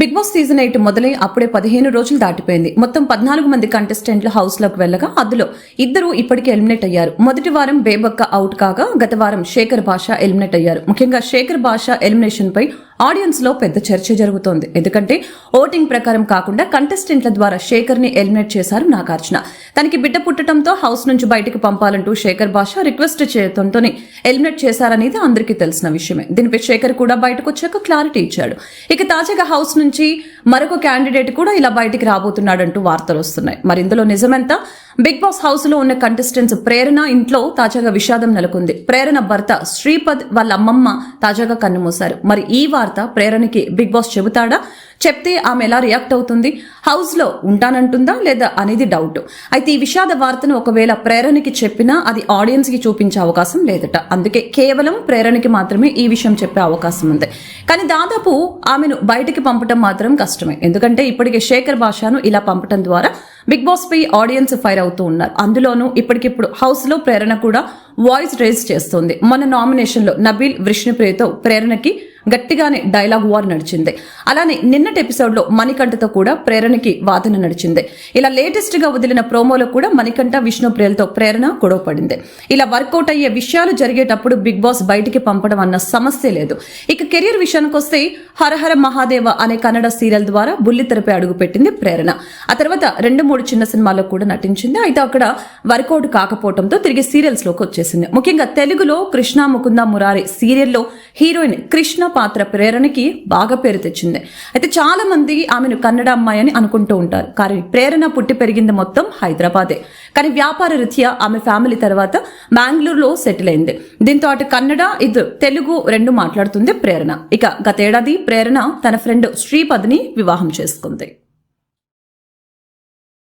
Big boss season eight మొదలై అప్పుడే పదిహేను రోజులు దాటిపోయింది. మొత్తం పద్నాలుగు మంది కంటెస్టెంట్లు హౌస్లోకి వెళ్ళగా అందులో ఇద్దరు ఇప్పటికే ఎలిమినేట్ అయ్యారు. మొదటి వారం బేబక్క అవుట్ కాగా గత వారం శేఖర్ భాష ఎలిమినేట్ అయ్యారు. ముఖ్యంగా శేఖర్ భాష ఎలిమినేషన్ పై ఆడియన్స్లో పెద్ద చర్చ జరుగుతోంది. ఎందుకంటే ఓటింగ్ ప్రకారం కాకుండా కంటెస్టెంట్ల ద్వారా శేఖర్ని ఎలిమినేట్ చేశారు నాగార్జున. తనకి బిడ్డ పుట్టడంతో హౌస్ నుంచి బయటకు పంపాలంటూ శేఖర్ భాష రిక్వెస్ట్ చేయడంతోనే ఎలిమినేట్ చేశారనేది అందరికీ తెలిసిన విషయమే. దీనిపై శేఖర్ కూడా బయటకు వచ్చాక క్లారిటీ ఇచ్చాడు. ఇక తాజాగా హౌస్ నుంచి మరొక క్యాండిడేట్ కూడా ఇలా బయటికి రాబోతున్నాడంటూ వార్తలు వస్తున్నాయి. మరి ఇందులో నిజమెంత? బిగ్ బాస్ హౌస్లో ఉన్న కంటెస్టెంట్స్ ప్రేరణ ఇంట్లో తాజాగా విషాదం నెలకొంది. ప్రేరణ భర్త శ్రీపద్ వాళ్ళ అమ్మమ్మ తాజాగా కన్నుమూశారు మరి ఈ వార్త ప్రేరణకి బిగ్ బాస్ చెబుతాడా? చెప్తే ఆమె ఎలా రియాక్ట్ అవుతుంది? హౌస్లో ఉంటానంటుందా లేదా అనేది డౌట్. అయితే ఈ విషాద వార్తను ఒకవేళ ప్రేరణకి చెప్పినా అది ఆడియన్స్కి చూపించే అవకాశం లేదట. అందుకే కేవలం ప్రేరణకి మాత్రమే ఈ విషయం చెప్పే అవకాశం ఉంది. కానీ దాదాపు ఆమెను బయటికి పంపటం మాత్రం కష్టమే. ఎందుకంటే ఇప్పటికే శేఖర్ భాషను ఇలా పంపటం ద్వారా బిగ్ బాస్ పై ఆడియన్స్ ఫైర్ అవుతూ ఉన్నారు. అందులోనూ ఇప్పటికిప్పుడు హౌస్లో ప్రేరణ కూడా వాయిస్ రేజ్ చేస్తుంది. మన నామినేషన్లో నబీల్ విష్ణుప్రియతో ప్రేరణకి గట్టిగానే డైలాగ్ వార్ నడిచింది. అలానే నిన్నటి ఎపిసోడ్లో మణికంఠతో కూడా ప్రేరణకి వాదన నడిచింది. ఇలా లేటెస్ట్గా వదిలిన ప్రోమోలో కూడా మణికంఠ విష్ణు ప్రియలతో ప్రేరణ గొడవ పడింది. ఇలా వర్కౌట్ అయ్యే విషయాలు జరిగేటప్పుడు బిగ్ బాస్ బయటికి పంపడం అన్న సమస్య లేదు. ఇక కెరీర్ విషయానికి వస్తే హరహర మహాదేవ అనే కన్నడ సీరియల్ ద్వారా బుల్లితెరపై అడుగుపెట్టింది ప్రేరణ. ఆ తర్వాత రెండు మూడు చిన్న సినిమాల్లో కూడా నటించింది. అయితే అక్కడ వర్కౌట్ కాకపోవడంతో తిరిగి సీరియల్స్లోకి వచ్చేసింది. ముఖ్యంగా తెలుగులో కృష్ణ ముకుంద మురారి సీరియల్లో హీరోయిన్ కృష్ణ పాత్ర ప్రేరణకి బాగా పేరు తెచ్చింది. అయితే చాలా మంది ఆమెను కన్నడ అమ్మాయి అని అనుకుంటూ ఉంటారు. కానీ ప్రేరణ పుట్టి పెరిగింది మొత్తం హైదరాబాదే. కానీ వ్యాపార రీత్యా ఆమె ఫ్యామిలీ తర్వాత బెంగళూరులో సెటిల్ అయింది. దీంతో అటు కన్నడ ఇది తెలుగు రెండు మాట్లాడుతుంది ప్రేరణ. ఇక గతేడాది ప్రేరణ తన ఫ్రెండ్ శ్రీపద్ని వివాహం చేసుకుంది.